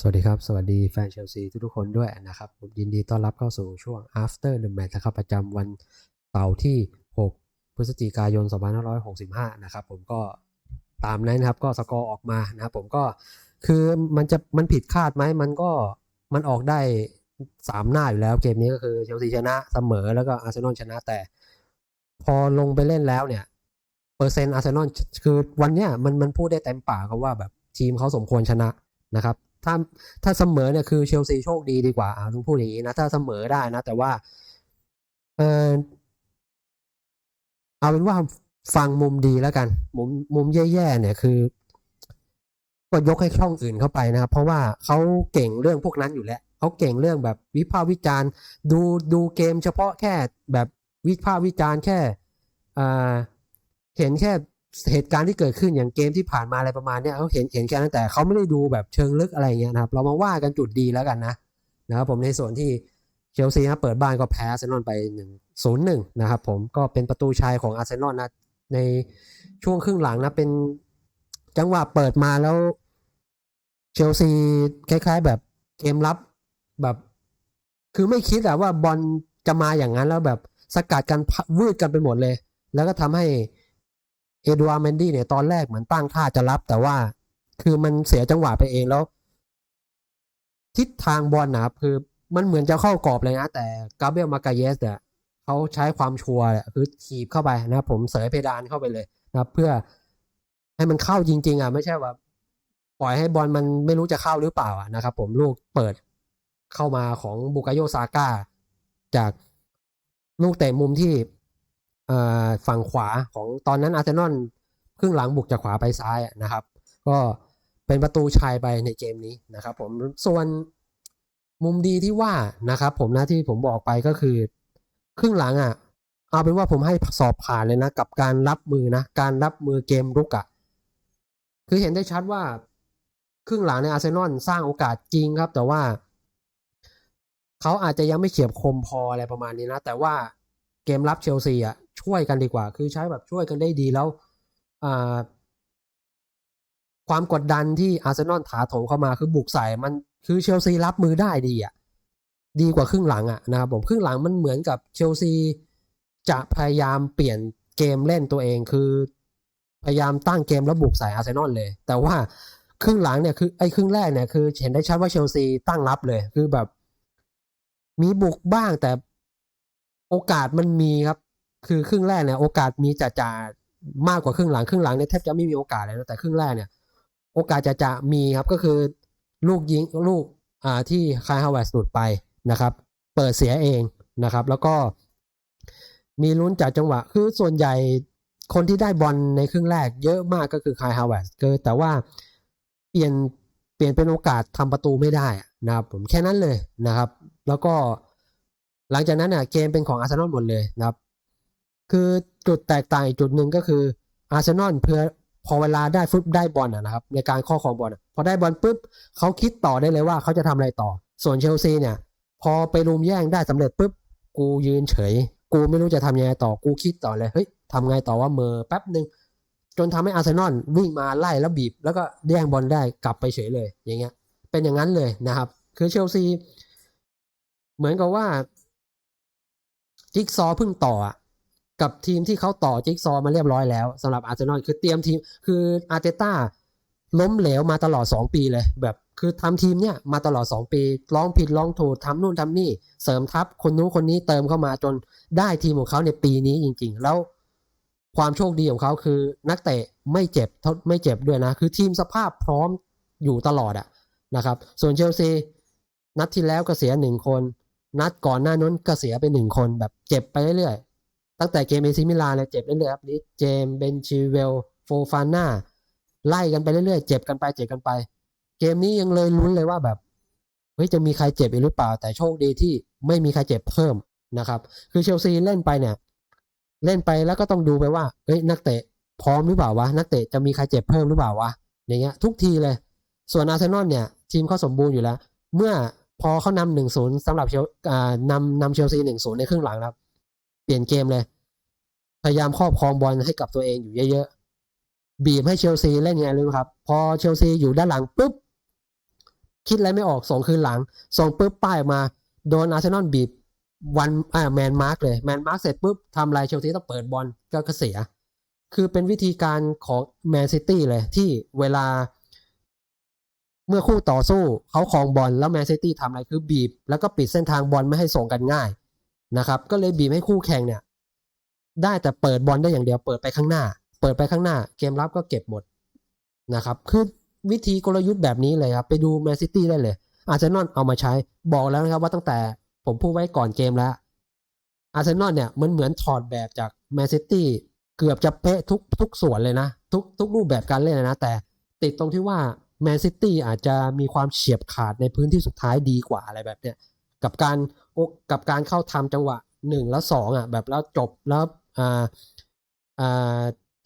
สวัสดีครับ สวัสดีแฟนเชลซีทุกๆคนด้วยนะครับ ผมยินดีต้อนรับเข้าสู่ช่วง after the match นะครับ ประจำวันเสาร์ที่ 6 พฤศจิกายน 2565 นะครับ ผมก็ตามนั้นนะครับ ก็สกอร์ออกมานะครับ ผมก็คือมันจะมันผิดคาดไหม มันก็มันออกได้ 3 หน้าอยู่แล้ว เกมนี้ก็คือเชลซีชนะเสมอแล้วก็อาร์เซนอลชนะแต่ พอลงไปเล่นแล้วเนี่ย เปอร์เซ็นต์อาร์เซนอลคือวันเนี้ยมันมันพูดได้เต็มปากครับว่าแบบทีมเขาสมควรชนะนะครับ ถ้าถ้าเสมอเนี่ยคือเชลซีโชคดีดีกว่าอ่าต้องพูดอย่างนี้นะ ถ้าเสมอได้นะ แต่ว่า เออเอาเป็นว่าฟังมุมดีแล้วกัน มุมมุมแย่ๆเนี่ยคือ ก็ยกให้ช่องอื่นเข้าไปนะครับ เพราะว่าเขาเก่งเรื่องพวกนั้นอยู่แล้วเขาเก่งเรื่องแบบวิพากษ์วิจารณ์ ดูดูเกมเฉพาะแค่แบบวิพากษ์วิจารณ์แค่อ่าเห็นแค่ เหตุการณ์ที่เกิดขึ้นอย่างเกมที่ผ่านมาอะไรประมาณเนี้ยเขาเห็นเห็นแค่นั้นแต่เขาไม่ได้ดูแบบเชิงลึกอะไรเงี้ยนะครับ เรามาว่ากันจุดดีแล้วกันนะนะครับผมในส่วนที่เชลซีนะเปิดบ้านก็แพ้อาร์เซนอลไปหนึ่งศูนย์หนึ่งนะครับผมก็เป็นประตูชัยของอาร์เซนอลนะในช่วงครึ่งหลังนะเป็นจังหวะเปิดมาแล้วเชลซีคล้ายๆ แบบเกมรับแบบ คือไม่คิดอะว่าบอลจะมาอย่างนั้นแล้วแบบสกัดกันพะวืดกันไปหมดเลย แล้วก็ทำให้ เอ็ดูอาร์เมนดี้เนี่ยตอนแรกเหมือนตั้งท่าจะรับ แต่ว่า คือมันเสียจังหวะไปเองแล้ว ทิศทางบอลนะครับคือมันเหมือนจะเข้ากรอบเลยนะ แต่กาเบรียลมาการเยสเนี่ยเขาใช้ความชัวร์คือถีบเข้าไปนะผมเสยเพดานเข้าไปเลยนะเพื่อให้มันเข้าจริง ๆ อะ ไม่ใช่ว่าปล่อยให้บอลมันไม่รู้จะเข้าหรือเปล่าอะนะครับ ผมลูกเปิดเข้ามาของบุกาโยซาก้าจากลูกเตะมุมที่ ฝั่งขวาของตอนนั้นอาร์เซนอลครึ่งหลังบุกจากขวาไปซ้ายนะครับ ก็เป็นประตูชัยไปในเกมนี้นะครับ ผมส่วนมุมดีที่ว่านะครับ ผมนะที่ผมบอกไปก็คือ ครึ่งหลังอะ เอาเป็นว่าผมให้สอบผ่านเลยนะ กับการรับมือนะ การรับมือเกมรุกอะคือเห็นได้ชัดว่า ครึ่งหลังในอาร์เซนอลสร้างโอกาสจริงครับ แต่ว่า เขาอาจจะยังไม่เฉียบคมพออะไรประมาณนี้นะ แต่ว่าเกมรับเชลซีอะ ช่วยกันดีกว่า คือใช้แบบช่วยกันได้ดีแล้วความกดดันที่อาร์เซนอลถาโถมเข้ามาคือบุกใส่มันคือเชลซีรับมือได้ดีอะดีกว่าครึ่งหลังอะนะครับผมครึ่งหลังมันเหมือนกับเชลซีจะพยายามเปลี่ยนเกมเล่นตัวเองคือพยายามตั้งเกมแล้วบุกใส่อาร์เซนอลเลย แต่ว่าครึ่งหลังเนี่ยคือไอ้ครึ่งแรกเนี่ยคือเห็นได้ชัดว่าเชลซีตั้งรับเลย คือแบบ มีบุกบ้างแต่โอกาสมันมีครับ คือครึ่งแรกเนี่ยโอกาสมีจะจะมากกว่าครึ่งหลังครึ่งหลังเนี่ยแทบจะไม่มีโอกาสเลยนะแต่ครึ่งแรกเนี่ย โอกาสจะจะมีครับก็คือลูกยิงลูกอ่าที่คายฮาวเวร์สหลุดไปนะครับ เปิดเสียเองนะครับ แล้วก็ มีลุ้นจากจังหวะ คือส่วนใหญ่คนที่ได้บอลในครึ่งแรก เยอะมากก็คือคายฮาวเวร์สคือแต่ว่าเปลี่ยนเปลี่ยนเป็นโอกาสทำประตูไม่ได้นะครับผมแค่นั้นเลยนะครับ แล้วก็หลังจากนั้นเนี่ยเกมเป็นของอาร์เซนอลหมดเลยนะครับ คือจุดแตกต่างอีกจุดหนึ่งก็คืออาร์เซนอลเพื่อพอเวลาได้ฟุตได้บอลนะครับ ในการข้อของบอลพอได้บอลปุ๊บเขาคิดต่อได้เลยว่าเขาจะทำอะไรต่อ ส่วนเชลซีเนี่ย พอไปรุมแย่งได้สำเร็จปุ๊บกูยืนเฉย กูไม่รู้จะทำยังไงต่อกูคิดต่อเลยเฮ้ยทำไงต่อว่าเมอแป๊บหนึ่งจนทำให้อาร์เซนอลวิ่งมาไล่แล้วบีบ แล้วก็แย่งบอลได้กลับไปเฉยเลย อย่างเงี้ย เป็นอย่างนั้นเลยนะครับ คือเชลซี เหมือนกับว่า จิ๊กซอว์เพิ่งต่ออะ กับทีมที่เขาต่อจิ๊กซอมาเรียบร้อยแล้วสำหรับอาร์เซนอลคือเตรียมทีมคืออาร์เตต้าล้มเหลวมาตลอด 2 ปีเลย แบบคือทำทีมเนี่ยมาตลอด 2 ปีลองผิดลองถูกทำนู่นทำนี่ เสริมทัพคนนู้นคนนี้เติมเข้ามาจนได้ทีมของเขาในปีนี้จริง ๆ แล้วความโชคดีของเขาคือนักเตะไม่เจ็บไม่เจ็บด้วยนะ คือทีมสภาพพร้อมอยู่ตลอดอะนะครับ ส่วนเชลซีนัดที่แล้วก็เสียหนึ่งคน นัดก่อนหน้านั้นก็เสียไปหนึ่งคนแบบเจ็บไปเรื่อย ตั้งแต่เกมเอซิมิลานเลยเจ็บเรื่อยๆครับนี่เจมเบนชิเวลโฟฟาน่าไล่กันไปเรื่อยๆ เจ็บกันไปเจ็บกันไป เกมนี้ยังเลยลุ้นเลยว่าแบบเฮ้ยจะมีใครเจ็บอีกหรือเปล่า แต่โชคดีที่ไม่มีใครเจ็บเพิ่มนะครับ คือเชลซีเล่นไปเนี่ย เล่นไปแล้วก็ต้องดูไปว่าเฮ้ยนักเตะพร้อมหรือเปล่าวะนักเตะจะมีใครเจ็บเพิ่มหรือเปล่าวะอย่างเงี้ย ทุกทีเลย ส่วนอาร์เซนอลเนี่ย ทีมเขาสมบูรณ์อยู่แล้ว เมื่อพอเขานำหนึ่งศูนย์สำหรับเชลนำนำเชลซีหนึ่งศูนย์ในครึ่งหลังครับ เปลี่ยนเกมเลย พยายามครอบครองบอลให้กับตัวเองอยู่เยอะๆ บีบให้เชลซีเล่นยังไงรู้ครับ พอเชลซีอยู่ด้านหลังปุ๊บ คิดอะไรไม่ออกส่งคืนหลังส่งปุ๊บป้ายออกมา โดนอาร์เซนอลบีบวันอ่าแมนมาร์กเลย แมนมาร์กเสร็จปุ๊บทำลายเชลซีต้องเปิดบอลก็ก็เสีย คือเป็นวิธีการของแมนซิตี้เลยที่เวลา เมื่อคู่ต่อสู้เขาครองบอลแล้วแมนซิตี้ทำอะไรคือบีบ แล้วก็ปิดเส้นทางบอลไม่ให้ส่งกันง่าย นะครับ ก็เลยบีบให้คู่แข่งเนี่ย ได้แต่เปิดบอลได้อย่างเดียวเปิดไปข้างหน้า เปิดไปข้างหน้า เกมรับก็เก็บหมดนะครับคือวิธีกลยุทธ์แบบนี้เลยครับไปดูแมนซิตี้ได้เลย อาร์เซนอลเอามาใช้บอกแล้วนะครับว่าตั้งแต่ผมพูดไว้ก่อนเกมแล้วอาร์เซนอลเนี่ยมันเหมือนถอดแบบจากแมนซิตี้เกือบจะเป๊ะทุกทุกส่วนเลยนะ ทุกทุกรูปแบบการเล่นเลยนะ แต่ติดตรงที่ว่าแมนซิตี้อาจจะมีความเฉียบขาดในพื้นที่สุดท้ายดีกว่าอะไรแบบเนี้ย กับการกับการเข้าทำจังหวะหนึ่งแล้วสองอะ แบบแล้วจบแล้วอ่าอ่า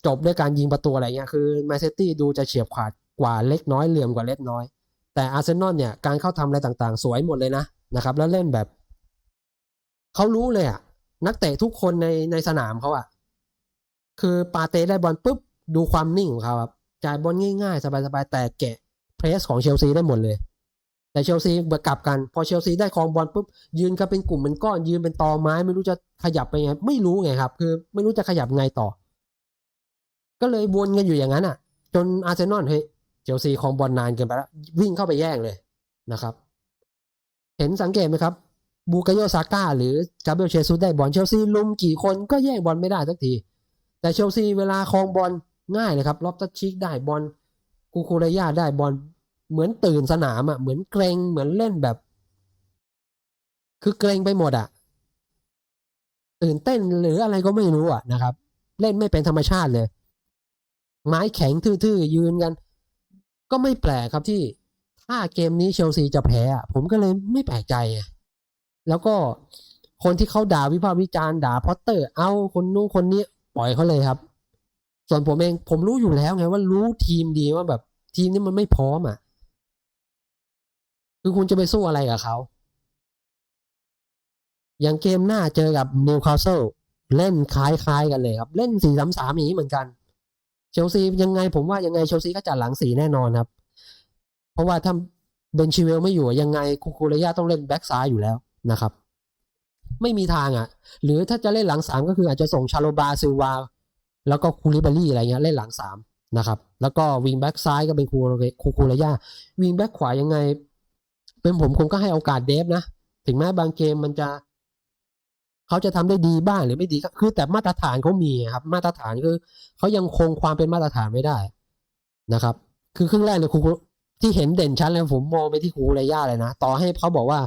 จบด้วยการยิงประตูอะไรเงี้ยคือแมนซิตี้ดูจะเฉียบขาดกว่าเล็กน้อยเหลื่อมกว่าเล็กน้อย แต่อาร์เซนอลเนี่ยการเข้าทำอะไรต่างๆ สวยหมดเลยนะนะครับ แล้วเล่นแบบเขารู้เลยอะนักเตะทุกคนในในสนามเขาอะคือปาเต้ได้บอลปุ๊บดูความนิ่งของเขาครับจ่ายบอลง่ายๆ สบายๆแต่แกะเพรสของเชลซีได้หมดเลย แต่เชลซีเบิกกลับกัน พอเชลซีได้ครองบอลปุ๊บยืนกันเป็นกลุ่มเป็นก้อนยืนเป็นตอไม้ไม่รู้จะขยับไปไง ไม่รู้ไงครับ คือไม่รู้จะขยับไงต่อ ก็เลยวนกันอยู่อย่างนั้นอะ จนอาร์เซนอลเฮ้ยเชลซีครองบอลนานเกินไปแล้ววิ่งเข้าไปแย่งเลยนะครับ เห็นสังเกตไหมครับ บูกาโยซาก้าหรือกาเบรียลเชซุสได้บอลเชลซีลุมกี่คนก็แย่งบอลไม่ได้สักที แต่เชลซีเวลาครองบอลง่ายเลยครับล็อบตัชิกได้บอลกูคูเรยาได้บอล เหมือนตื่นสนามอะ เหมือนเกรงเหมือนเล่นแบบ คือเกรงไปหมดอะ ตื่นเต้นหรืออะไรก็ไม่รู้อะนะครับ เล่นไม่เป็นธรรมชาติเลย ไม้แข็งทื่อๆยืนกัน ก็ไม่แปลกครับที่ถ้าเกมนี้เชลซีจะแพ้อะผมก็เลยไม่แปลกใจ แล้วก็คนที่เขาด่าวิพากษ์วิจารณ์ด่าพอตเตอร์ เอาคนนู้นคนนี้ปล่อยเขาเลยครับ ส่วนผมเองผมรู้อยู่แล้วไงว่ารู้ทีมดีว่าแบบทีมนี้มันไม่พร้อมอะ คือคุณจะไปสู้อะไรกับเขา อย่างเกมหน้าเจอกับนิวคาสเซิลเล่นคล้ายๆกันเลยครับ เล่นสี่สามสามอย่างนี้เหมือนกัน เชลซียังไงผมว่ายังไงเชลซีก็จัดหลังสีแน่นอนครับ เพราะว่าถ้าเบนชิเวลไม่อยู่ยังไงคูคูเรยาต้องเล่นแบ็กซ้ายอยู่แล้วนะครับ ไม่มีทางอะ หรือถ้าจะเล่นหลังสามก็คืออาจจะส่งชาโลบาซิลวา แล้วก็คูลิบารี่อะไรเงี้ยเล่นหลังสามนะครับ แล้วก็วิงแบ็กซ้ายก็เป็นคูคูคูเรยาวิงแบ็กขวายังไง เป็นผมคงก็ให้โอกาสเดฟนะ ถึงแม้บางเกมมันจะ เขาจะทำได้ดีบ้างหรือไม่ดีก็คือแต่มาตรฐานเขามีครับ มาตรฐานคือเขายังคงความเป็นมาตรฐานไม่ได้นะครับ คือครึ่งแรกเนี่ยครูที่เห็นเด่นชัดเลยผมมองไปที่คูคูเรย่าเลยนะ ต่อให้เขาบอกว่า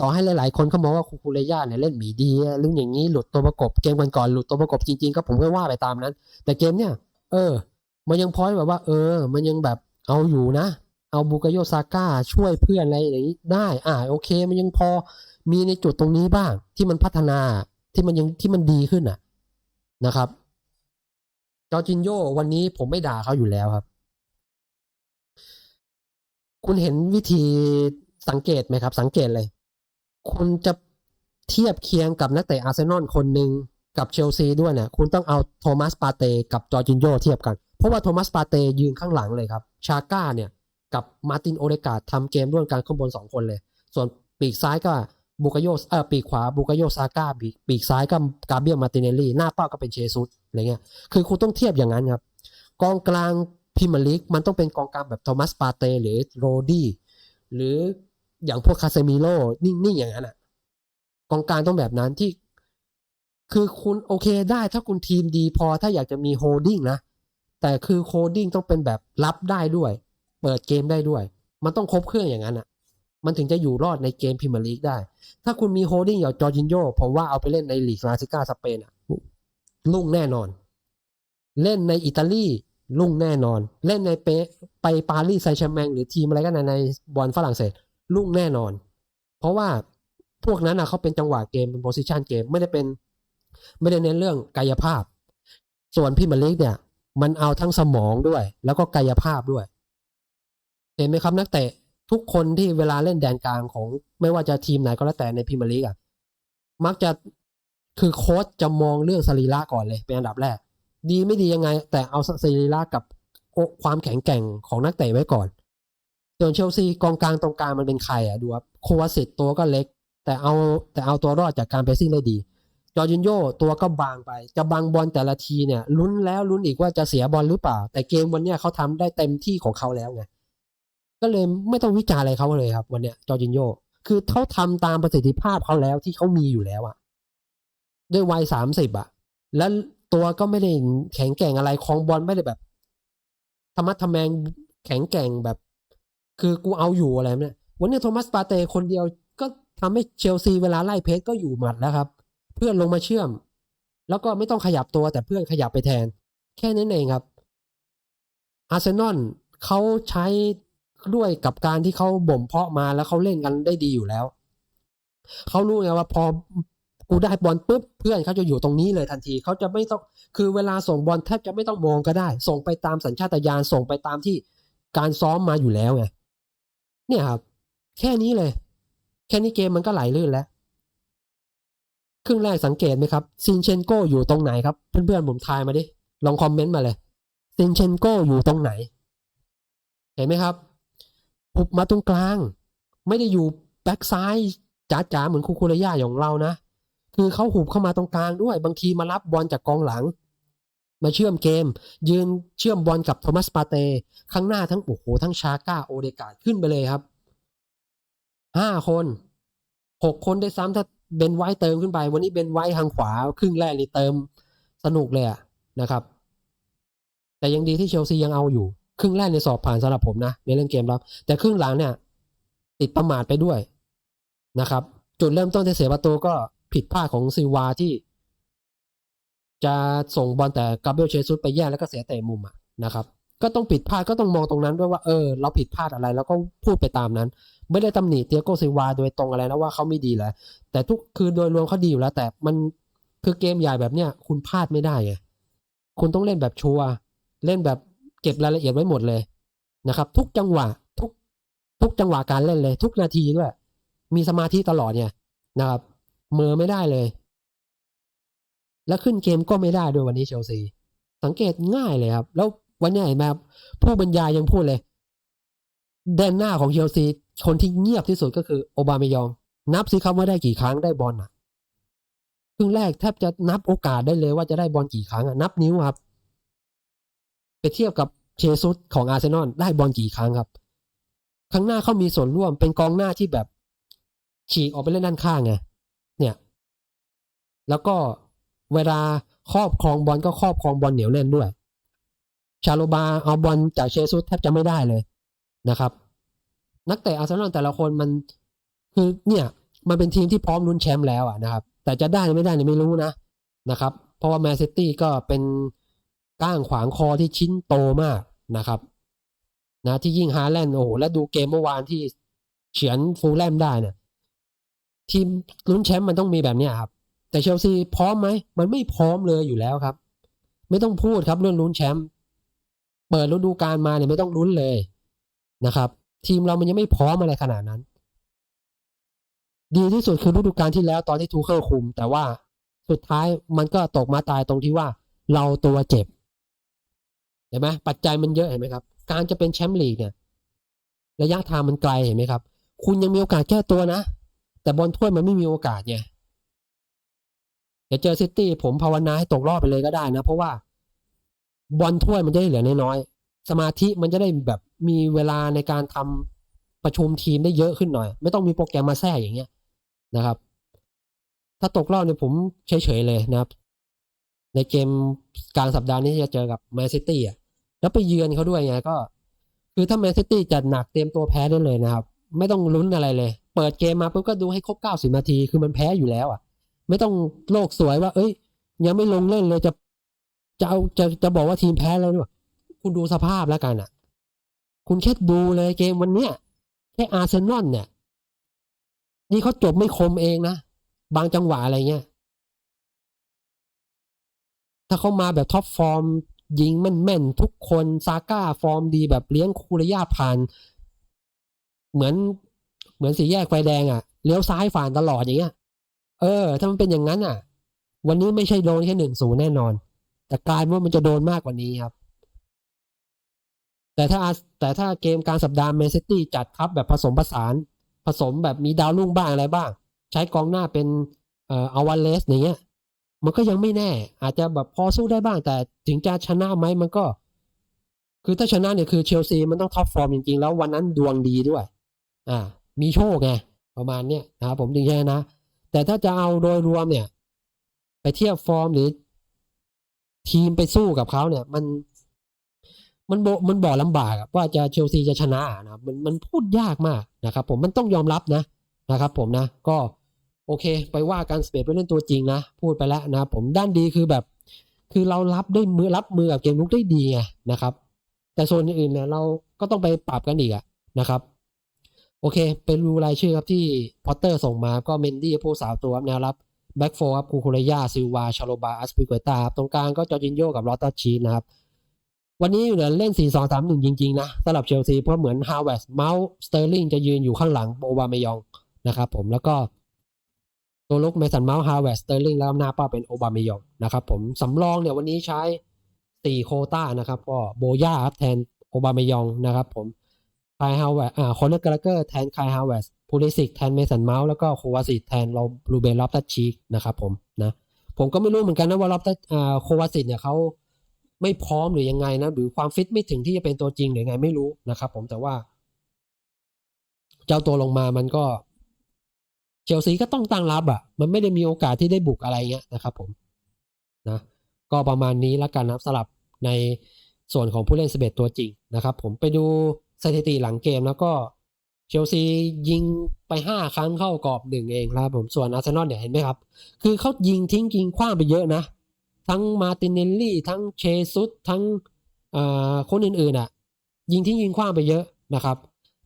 ต่อให้หลายๆ คนเขามองว่าคูคูเรย่าเนี่ยเล่นหมีดีเรื่ออย่างนี้หลุดตัวประกบเกมก่อนๆหลุดตัวประกบจริงๆก็ผมก็ว่าไปตามนั้น แต่เกมเนี่ย เออ มันยังพอยแบบว่า เออ มันยังแบบเอาอยู่นะ เอาบูกโยซาก้าช่วยเพื่อนอะไรอย่างนี้ได้ อ่าโอเค มันยังพอมีในจุดตรงนี้บ้าง ที่มันพัฒนาที่มันยังที่มันดีขึ้นอะนะครับจอจินโยวันนี้ผมไม่ด่าเขาอยู่แล้วครับ คุณเห็นวิธีสังเกตไหมครับ สังเกตเลย คุณจะเทียบเคียงกับนักเตะอาร์เซนอลคนหนึ่งกับเชลซีด้วยเนี่ยคุณต้องเอาโทมัสปาเตกับจอจินโยเทียบกัน เพราะว่าโทมัสปาเตยืนข้างหลังเลยครับ ชาก้าเนี่ย กับมาร์ตินโอเดกาทำเกมร่วมกันข้างบนสองคนเลย ส่วนปีกซ้ายก็บูกโยเออปีกขวาบูกโยซาก้าปีกซ้ายก็กาเบียมาร์ติเนลลี่ หน้าเป้าก็เป็นเชซุสอะไรเงี้ยคือคุณต้องเทียบอย่างนั้นครับ กองกลางพรีเมียร์ลีกมันต้องเป็นกองกลางแบบโทมัสปาเตหรือโรดี้หรืออย่างพวกคาเซมิโร่นิ่งๆอย่างนั้นอะกองกลางต้องแบบนั้นที่ คือคุณโอเคได้ถ้าคุณทีมดีพอถ้าอยากจะมีโฮดดิ้งนะแต่คือโฮดดิ้งต้องเป็นแบบรับได้ด้วย เปิดเกมได้ด้วย มันต้องครบเครื่องอย่างนั้นอะ มันถึงจะอยู่รอดในเกมพรีเมียร์ลีกได้ ถ้าคุณมีโฮดดิ้งอย่างจอร์จินโยผมว่าเอาไปเล่นในลีกลาซิก้าสเปนอะลุ่งแน่นอน เล่นในอิตาลีลุ่งแน่นอน เล่นในเปไปปารีสไซแชร์แมงหรือทีมอะไรก็ในในบอลฝรั่งเศสลุ่งแน่นอน เพราะว่าพวกนั้นนะเขาเป็นจังหวะเกมเป็นโพซิชันเกมไม่ได้เป็น ไม่ได้เน้นเรื่องกายภาพ ส่วนพรีเมียร์ลีกเนี่ย มันเอาทั้งสมองด้วย แล้วก็กายภาพด้วย เห็นไหมครับนักเตะทุกคนที่เวลาเล่นแดนกลางของ ไม่ว่าจะทีมไหนก็แล้วแต่ในพรีเมียร์ลีกอะมักจะคือโค้ชจะมองเรื่องสรีระก่อนเลยเป็นอันดับแรก ดีไม่ดียังไง แต่เอาสรีระกับความแข็งแกร่งของนักเตะไว้ก่อนส่วนเชลซีกองกลางตรงกลางมันเป็นใครอะดูครับโควาสิตตัวก็เล็ก แต่เอาแต่เอาตัวรอดจากการเพรสซิ่งได้ดี จอร์จินโยตัวก็บางไป จะบังบอลแต่ละทีเนี่ยลุ้นแล้วลุ้นอีกว่าจะเสียบอลหรือเปล่า แต่เกมวันเนี้ยเขาทำได้เต็มที่ของเขาแล้วไง ก็เลยไม่ต้องวิจารณ์อะไรเขาเลยครับ วันเนี้ยจอร์จินโยคือเขาทำตามประสิทธิภาพเขาแล้วที่เขามีอยู่แล้วอะด้วยวัยสามสิบอะแล้วตัวก็ไม่ได้แข็งแกร่งอะไรคองบอลไม่ได้แบบธรรมะทแมงแข็งแกร่งแบบ คือกูเอาอยู่อะไรเนี่ยวันนี้โทมัสปาเต้คนเดียวก็ทำให้เชลซีเวลาไล่เพจก็อยู่หมัดแล้วครับ เพื่อนลงมาเชื่อม แล้วก็ไม่ต้องขยับตัวแต่เพื่อนขยับไปแทน แค่นั้นเองครับอาร์เซนอลเขาใช้ ด้วยกับการที่เขาบ่มเพาะมาแล้วเขาเล่นกันได้ดีอยู่แล้ว เขารู้ไงว่าพอกูได้บอลปุ๊บเพื่อนเขาจะอยู่ตรงนี้เลยทันทีเขาจะไม่ต้องคือเวลาส่งบอลแทบจะไม่ต้องมองก็ได้ ส่งไปตามสัญชาตญาณส่งไปตามที่การซ้อมมาอยู่แล้วไงเนี่ยครับ แค่นี้เลย แค่นี้เกมมันก็ไหลลื่นแล้วครึ่งแรกสังเกตไหมครับซินเชนโกอยู่ตรงไหนครับ เพื่อนๆผมทายมาดิลองคอมเมนต์มาเลยซินเชนโกอยู่ตรงไหน เห็นไหมครับปุบ มาตรงกลาง ไม่ได้อยู่แบ็กซ้ายจ๋าๆเหมือนคูคูระยาอย่างเรานะ คือเขาหุบเข้ามาตรงกลางด้วย บางทีมารับบอลจากกองหลัง มาเชื่อมเกม ยืนเชื่อมบอลกับโทมัสปาเต้ข้างหน้าทั้งโอ้โหทั้งชาก้าโอเดกาดขึ้นไปเลยครับห้าคนหกคนได้ซ้ำถ้าเบนไว้เติมขึ้นไป วันนี้เบนไว้ทางขวา ครึ่งแรกนี่เติมสนุกเลยอะนะครับ แต่ยังดีที่เชลซียังเอาอยู่ ครึ่งแรกในยสอบผ่านสำหรับผมนะในเรื่องเกมรับ แต่ครึ่งหลังเนี่ย ติดประมาทไปด้วยนะครับ จุดเริ่มต้นที่เสียประตูก็ผิดพลาดของซิวาที่ จะส่งบอลแต่กาเบรียลเชซุสไปแย่แล้วก็เสียเตะมุมอะนะครับ ก็ต้องผิดพลาดก็ต้องมองตรงนั้นด้วยว่าเออเราผิดพลาดอะไร แล้วก็พูดไปตามนั้น ไม่ได้ตำหนิเตียโกซิวาโดยตรงอะไรนะว่าเขาไม่ดีแหละแต่ทุกคือโดยรวมเขาดีอยู่แล้ว แต่มันคือเกมใหญ่แบบเนี้ยคุณพลาดไม่ได้ไงคุณต้องเล่นแบบชัวร์เล่นแบบ เก็บรายละเอียดไว้หมดเลยนะครับ ทุกจังหวะทุกทุกจังหวะการเล่นเลย ทุกนาทีด้วย มีสมาธิตลอดเนี่ยนะครับเมือไม่ได้เลย แล้วขึ้นเกมก็ไม่ได้ด้วยวันนี้เชลซีสังเกตง่ายเลยครับ แล้ววันนี้เห็นไหมครับผู้บรรยายยังพูดเลยแดนหน้าของเชลซีคนที่เงียบที่สุดก็คือโอบาเมยอง นับสิครับว่าได้กี่ครั้งได้บอลอะครึ่งแรกแทบจะนับโอกาสได้เลยว่าจะได้บอลกี่ครั้งอะนับนิ้วครับ ไปเทียบกับเชซุสของอาร์เซนอลได้บอลกี่ครั้งครับข้งหน้าเขามีส่วนร่วมเป็นกองหน้าที่แบบ ฉีกออกไปเล่นด้านข้างไงเนี่ย แล้วก็เวลาครอบครองบอลก็ครอบครองบอลเหนียวแน่นด้วย ชาโลบาเอาบอลจากเชซุสแทบจะไม่ได้เลยนะครับ นักเตะอาร์เซนอลแต่ละคนมันคือเนี่ย มันเป็นทีมที่พร้อมลุ้นแชมป์แล้วอะนะครับ แต่จะได้ไม่ได้เนี่ยไม่รู้นะนะครับ เพราะว่าแมนซิตี้ก็เป็น ก้างขวางคอที่ชิ้นโตมากนะครับนะที่ยิ่งฮาแลนด์โอ้โหแล้วดูเกมเมื่อวานที่เฉือนฟูลแลมได้เนี่ยทีมลุ้นแชมป์มันต้องมีแบบนี้ครับ แต่เชลซีพร้อมไหม มันไม่พร้อมเลยอยู่แล้วครับ ไม่ต้องพูดครับเรื่องลุ้นแชมป์เปิดฤดูกาลมาเนี่ยไม่ต้องลุ้นเลยนะครับ ทีมเรามันยังไม่พร้อมอะไรขนาดนั้น ดีที่สุดคือฤดูกาลที่แล้วตอนที่ทูเคิลคุม แต่ว่าสุดท้ายมันก็ตกมาตายตรงที่ว่าเราตัวเจ็บ เห็นไหมปัจจัยมันเยอะเห็นไหมครับ การจะเป็นแชมป์ลีกเนี่ย ระยะทางมันไกลเห็นไหมครับ คุณยังมีโอกาสแก้ตัวนะ แต่บอลถ้วยมันไม่มีโอกาสไงเดี๋ยวเจอซิตี้ผมภาวนาให้ตกรอบไปเลยก็ได้นะ เพราะว่าบอลถ้วยมันจะได้เหลือน้อยๆสมาธิมันจะได้แบบมีเวลาในการทำประชุมทีมได้เยอะขึ้นหน่อย ไม่ต้องมีโปรแกรมมาแทรกอย่างเงี้ยนะครับ ถ้าตกรอบเนี่ยผมเฉยๆเลยนะครับ ในเกมกลางสัปดาห์นี้จะเจอกับแมนซิตี้อะ แล้วไปเยือนเขาด้วยไงก็ คือถ้าแมนซิตี้จัดหนักเตรียมตัวแพ้ได้เลยนะครับ ไม่ต้องลุ้นอะไรเลย เปิดเกมมาปุ๊บก็ดูให้ครบเก้าสิบนาทีคือมันแพ้อยู่แล้วอะ ไม่ต้องโลกสวยว่า เอ้ย ยังไม่ลงเล่นเลยจะจะเอาจะจะบอกว่าทีมแพ้แล้วด้วยคุณดูสภาพแล้วกันอะ คุณแค่ดูเลยเกมวันเนี้ยแค่อาร์เซนอลเนี่ยนี่เขาจบไม่คมเองนะ บางจังหวะอะไรเงี้ย ถ้าเขามาแบบท็อปฟอร์ม ยิงแม่นๆทุกคนซาก้าฟอร์มดีแบบเลี้ยงคูระยาผ่าน เหมือนเหมือนสีแยกไฟแดงอะเลี้ยวซ้ายฝ่านตลอดอย่างเงี้ย เออ ถ้ามันเป็นอย่างนั้นอะ วันนี้ไม่ใช่โดนแค่หนึ่งศูนย์แน่นอน แต่กลายว่ามันจะโดนมากกว่านี้ครับ แต่ถ้าแต่ถ้าเกมการสัปดาห์แมนซิตี้จัดครับแบบผสมผสาน ผสมแบบมีดาวรุ่งบ้างอะไรบ้าง ใช้กองหน้าเป็นเอ่ออวานเลสอย่างเงี้ย มันก็ยังไม่แน่ อาจจะแบบพอสู้ได้บ้าง แต่ถึงจะชนะไหมมันก็ คือถ้าชนะเนี่ยคือเชลซีมันต้องท็อปฟอร์มจริงๆ แล้ววันนั้นดวงดีด้วย อ่า มีโชคไงประมาณเนี้ยนะครับผมถึงจะชนะ แต่ถ้าจะเอาโดยรวมเนี่ย ไปเทียบฟอร์มหรือ ทีมไปสู้กับเขาเนี่ย มัน มันโบมันบอกลำบากว่าจะเชลซีจะชนะนะมันมันพูดยากมากนะครับ ผมมันต้องยอมรับนะนะครับ ผมนะก็ โอเค ไปว่ากันสเปซไปเล่นตัวจริงนะ พูดไปแล้วนะผมด้านดีคือแบบ คือเรารับได้มือรับมือกับเกมลุกได้ดีไงนะครับ แต่โซนอื่นเนี่ยเราก็ต้องไปปรับกันอีกอะนะครับ โอเค เป็นรูรายชื่อครับที่พอตเตอร์ส่งมาก็เมนดี้ผู้สาวตัวแนวรับแบ็กโฟครับคูคูเรยาซิลวาชาโลบาอัสปิเกตาครับตรงกลางก็จอร์จินโยกับลอตตาชีนะครับวันนี้เหลือเล่น 4 2 3 1 จริง ๆ นะสำหรับเชลซีเพราะเหมือนฮาวเวสเมาส์สเตอร์ลิงจะยืนอยู่ข้างหลังโอบาเมยองนะครับผมแล้วก็ ตัวลุกเมสันเมาส์ฮาวเวสเตอร์ลิงแล้วหน้าเป้าเป็นโอบามายองนะครับผมสำรองเนี่ยวันนี้ใช้4โคต้านะครับก็โบย่าครับแทนโอบามายองนะครับผมคายฮาวเวสอ่าคอนเนอร์กาลเกอร์แทนคายฮาวเวสพูลิสิกแทนเมสันเมาส์แล้วก็โควาสิตแทนเราลูเบนลอฟตัชชีกนะครับผมนะผมก็ไม่รู้เหมือนกันนะว่าลอฟตัชอ่าโควาสิตเนี่ยเขาไม่พร้อมหรือยังไงนะ หรือความฟิตไม่ถึงที่จะเป็นตัวจริงหรือยังไงไม่รู้นะครับผมแต่ว่า เจ้าตัวลงมามันก็ เชลซีก็ต้องตั้งรับอะ่ะ มันไม่ได้มีโอกาสที่ได้บุกอะไรเงี้ยนะครับผมนะก็ประมาณนี้แล้วกันนะครับสลับในส่วนของผู้เล่นสเบตตัวจริงนะครับ ผมไปดูสถิติหลังเกมแล้วก็เชลซียิงไปห้าครั้งเข้ากรอบหนึ่งเองครับผมส่วนอาร์เซนอลเนี่ยเห็นไหมครับ คือเขายิงทิ้งยิงคว้างไปเยอะนะ ทั้งมาตินเนลลี่ ทั้งเชซุสทั้งคนอื่นๆอะ ยิงทิ้งยิงคว้างไปเยอะนะครับ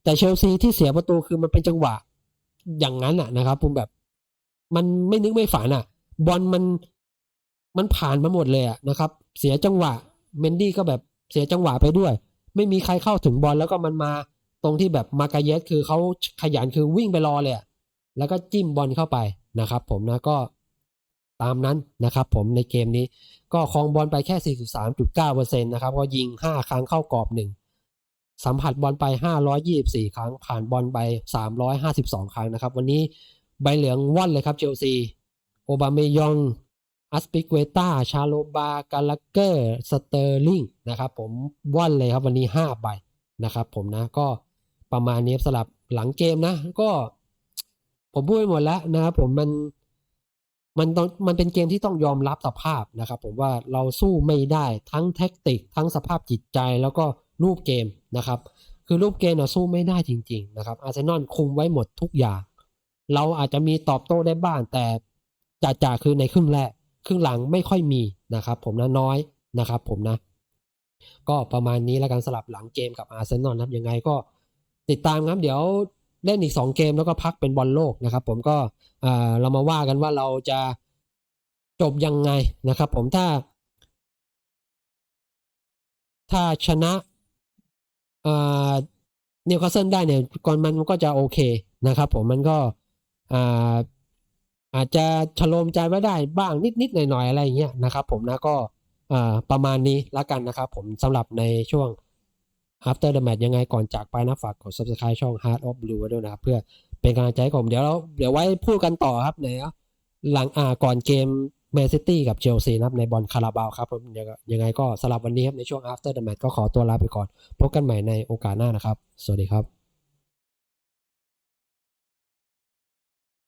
แต่เชลซีที่เสียประตูคือมันเป็นจังหวะ อย่างนั้นอะนะครับผมแบบ มันไม่นึกไม่ฝันอะ บอลมันมันผ่านมาหมดเลยอะนะครับ เสียจังหวะ เมนดี้ก็แบบเสียจังหวะไปด้วย ไม่มีใครเข้าถึงบอลแล้วก็มันมาตรงที่แบบมากาเยสคือเขาขยันคือวิ่งไปรอเลยแล้วก็จิ้มบอลเข้าไปนะครับ ผมนะก็ตามนั้นนะครับ ผมในเกมนี้ก็ครองบอลไปแค่ 43.9%นะครับก็ยิง 5 ครั้งเข้ากรอบหนึ่ง สัมผัสบอลไป 524 ครั้ง ผ่านบอลไป 352 ครั้งนะครับ วันนี้ใบเหลืองว่อนเลยครับเชลซี โอบาเมยองอัสปิเกตาชาโลบา กาลเกอร์ สเตอร์ลิงนะครับผมว่อนเลยครับวันนี้ 5 ใบนะครับผมนะก็ประมาณนี้สลับหลังเกมนะ ก็ ผมพูดไปหมดแล้วนะครับผมมันมันต้องมันเป็นเกมที่ต้องยอมรับสภาพนะครับ ผมว่าเราสู้ไม่ได้ทั้งแท็กติก ทั้งสภาพจิตใจแล้วก็รูปเกม นะครับ คือรูปเกมเราสู้ไม่ได้จริง ๆ นะครับ อาร์เซนอลคุมไว้หมดทุกอย่าง เราอาจจะมีตอบโต้ได้บ้างแต่จ่าจ่าคือในครึ่งแรกครึ่งหลังไม่ค่อยมีนะครับ ผมนะน้อยนะครับ ผมนะ ก็ประมาณนี้แล้วกันสลับหลังเกมกับอาร์เซนอลนะครับยังไงก็ติดตามครับเดี๋ยวเล่นอีกสองเกมแล้วก็พักเป็นบอลโลกนะครับ ผมก็เรามาว่ากันว่าเราจะจบยังไงนะครับ ผมถ้า ถ้าชนะ นิวคาสเซิลได้เนี่ยก่อนมันก็จะโอเคนะครับ ผมมันก็อาจจะฉโลมใจไว้ได้บ้างนิดๆหน่อยๆอะไรอย่างเงี้ยนะครับ ผมนะก็ประมาณนี้ละกันนะครับ ผมสำหรับในช่วง after the match ยังไงก่อนจากไปนะฝากกด subscribe ช่อง Heart of Blue ไว้ด้วยนะครับเพื่อเป็นกำลังใจผมเดี๋ยวเราเดี๋ยวไว้พูดกันต่อครับในหลังอ่าก่อนเกม แมนซิตี้กับเชลซีนะครับในบอลคาราบาวครับผมยังไงก็สำหรับวันนี้ครับในช่วง after the match ก็ขอตัวลาไปก่อน พบกันใหม่ในโอกาสหน้านะครับ สวัสดีครับ